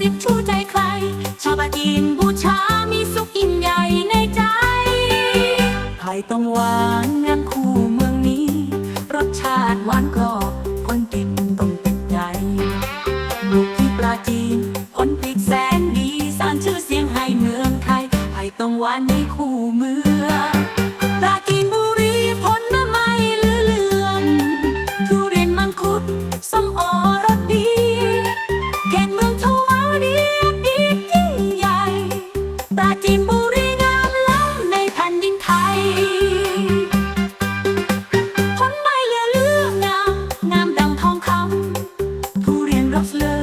สิบชูใจใคร ชอบกินบูชา มีสุขอิ่มใหญ่ในใจไผ่ต้องหวานงานคู่เมืองนี้ รสชาติหวานกรอบคนกินต้องติดใจลูกที่ปลาจีนผลผลิตแสนดีสร้างชื่อเสียงให้เมืองไทยไผ่ต้องหวานในคู่เมือง las letras.